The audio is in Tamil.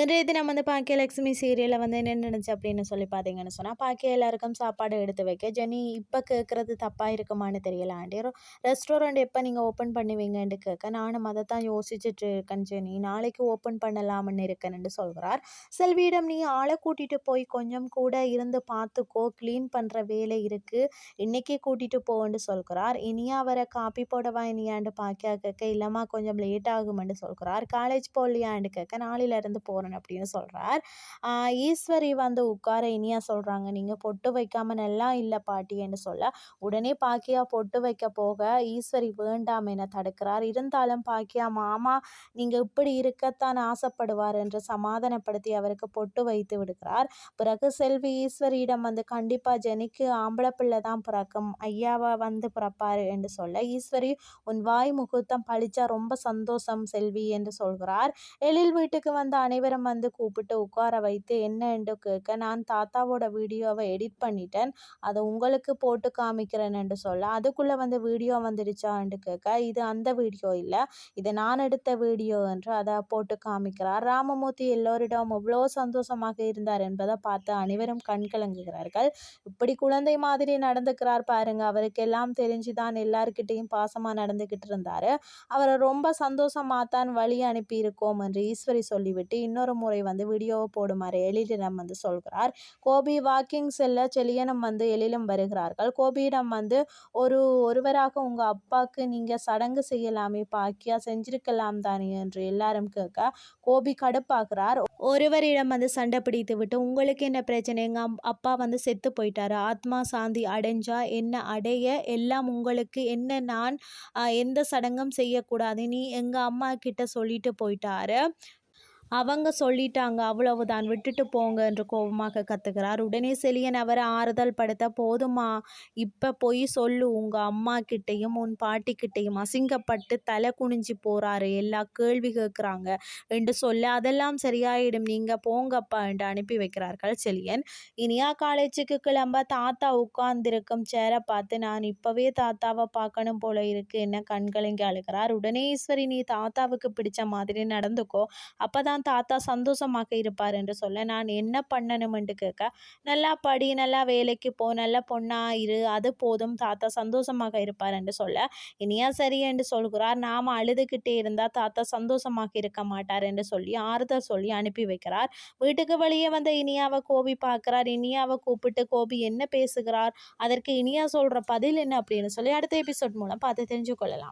இது நம்ம வந்து பாக்கியலட்சுமி சீரியலில் வந்து என்ன நினச்சி அப்படின்னு சொல்லி பார்த்தீங்கன்னு சொன்னால் பாக்கிய எல்லாருக்கும் சாப்பாடு எடுத்து வைக்க ஜெனி இப்போ கேட்குறது தப்பாக இருக்குமான்னு தெரியல ஆண்டி. ரெஸ்டாரண்ட் எப்போ நீங்கள் ஓப்பன் பண்ணுவீங்கன்னு கேட்க நானும் அதை தான் யோசிச்சுட்டு இருக்கேன் ஜெனி. நாளைக்கு ஓப்பன் பண்ணலாம்னு இருக்கேன்னு சொல்கிறார் செல்வியிடம் நீ ஆளை கூட்டிகிட்டு போய் கொஞ்சம் கூட இருந்து பார்த்துக்கோ க்ளீன் பண்ணுற வேலை இருக்குது இன்றைக்கி கூட்டிகிட்டு போன்னு சொல்கிறார். இனியா அவரை காப்பி போடவா இனியாண்டு பாக்கியா கேட்க இல்லைம்மா கொஞ்சம் லேட் ஆகுமென்று சொல்கிறார். காலேஜ் போகலையாண்டு கேட்க நாளையிலேருந்து போ போகிறேன் அப்படின்னு சொல்கிறார் ஈஸ்வரி வந்து உட்கார இனியா சொல்கிறாங்க நீங்கள் பொட்டு வைக்காம நல்லா இல்லை பாட்டின்னு சொல்ல உடனே பாக்கியா பொட்டு வைக்க போக ஈஸ்வரி வேண்டாம் என தடுக்கிறார். இருந்தாலும் பாக்கியா மாமா நீங்கள் இப்படி இருக்கத்தான் ஆசைப்படுவார் என்று சமாதானப்படுத்தி அவருக்கு பொட்டு வைத்து விடுகிறார். பிறகு செல்வி ஈஸ்வரியிடம் வந்து கண்டிப்பாக ஜெனிக்கு ஆம்பளை பிள்ளை தான் பிறக்கும். ஐயாவை வந்து பிறப்பாரு என்று சொல்ல ஈஸ்வரி உன் வாய் முகூர்த்தம் பழிச்சா ரொம்ப சந்தோஷம் செல்வி என்று சொல்கிறார். எழில் வீட்டுக்கு வந்த அனைவரும் அனைவரும் வந்து கூப்பிட்டு உட்கார வைத்து என்னென்று கேட்க நான் தாத்தாவோட வீடியோவை எடிட் பண்ணிட்டேன். அதை உங்களுக்கு போட்டு காமிக்கிறேன்னு சொல்ல அதுக்குள்ளே வந்து வீடியோ வந்துடுச்சான்னு கேட்க இது அந்த வீடியோ இல்லை. இது நான் எடுத்த வீடியோ என்று அதை போட்டு காமிக்கிறார். ராமமூர்த்தி எல்லோரிடம் எவ்வளோ சந்தோஷமாக இருந்தார் என்பதை பார்த்து அனைவரும் கண்கலங்குகிறார்கள் இப்படி குழந்தை மாதிரி நடந்துக்கிறார் பாருங்க. அவருக்கு எல்லாம் தெரிஞ்சுதான் எல்லாருக்கிட்டையும் பாசமாக நடந்துக்கிட்டு இருந்தார். அவரை ரொம்ப சந்தோஷமாக தான் வழி அனுப்பி இருக்கோம் என்று ஈஸ்வரி சொல்லிவிட்டு இன்னொரு இன்னொரு முறை வந்து வீடியோவை போடுமாறு எழிலிடம் வந்து சொல்கிறார். கோபி வாக்கிங் செல்ல செலியனும் வந்து எழிலும் வருகிறார்கள். கோபியிடம் வந்து ஒரு ஒருவராக உங்கள் அப்பாவுக்கு நீங்கள் சடங்கு செய்யலாமே பாக்கியா செஞ்சிருக்கலாம் தானே என்று எல்லாரும் கேட்க கோபி கடுப்பாகிறார். ஒருவரிடம் வந்து சண்டை பிடித்து விட்டு உங்களுக்கு என்ன பிரச்சனை? எங்கள் அப்பா வந்து செத்து போயிட்டாரு. ஆத்மா சாந்தி அடைஞ்சா என்ன அடைய? எல்லாம் உங்களுக்கு என்ன? நான் எந்த சடங்கும் செய்யக்கூடாது. நீ எங்கள் அம்மா கிட்ட சொல்லிட்டு போயிட்டாரு. அவங்க சொல்லிட்டாங்க அவ்வளவுதான் விட்டுட்டு போங்க என்று கோபமாக கத்துகிறார் உடனே செலியன் அவரை ஆறுதல் படுத்த போதுமா இப்போ போய் சொல்லு உங்க அம்மா கிட்டையும் உன் பாட்டி கிட்டையும் அசிங்கப்பட்டு தலை குனிஞ்சு போறாரு எல்லா கேள்வி கேட்குறாங்க என்று சொல்ல அதெல்லாம் சரியாயிடும் நீங்க போங்கப்பா என்று அனுப்பி வைக்கிறார்கள் செலியன். இனியா காலேஜுக்கு கிளம்ப தாத்தா உட்கார்ந்திருக்கும் சேரை பார்த்து நான் இப்பவே தாத்தாவை பார்க்கணும் போல இருக்கு என்ன கண்களை அழுகிறார். உடனே ஈஸ்வரி நீ தாத்தாவுக்கு பிடிச்ச மாதிரி நடந்துக்கோ அப்பதான் தான் தாத்தா சந்தோஷமாக இருப்பார் என்று சொல்ல நான் என்ன பண்ணணும்? என்று கேட்க நல்லா படி நல்லா வேலைக்கு போ நல்ல பொண்ணா இரு அது போதும் தாத்தா சந்தோஷமாக இருப்பார் என்று சொல்ல இனியா சரி என்று சொல்கிறார். நாம் அழுதுகிட்டே இருந்தால் தாத்தா சந்தோஷமாக இருக்க மாட்டார் என்று சொல்லி ஆறுதல் சொல்லி அனுப்பி வைக்கிறார். வீட்டுக்கு வெளியே வந்த இனியாவை கோபி பார்க்கிறார். இனியாவை கூப்பிட்டு கோபி என்ன பேசுகிறார்? அதற்கு இனியா சொல்கிற பதில் என்ன? அப்படின்னு சொல்லி அடுத்த எபிசோட் மூலம் பார்த்து தெரிஞ்சு கொள்ளலாம்.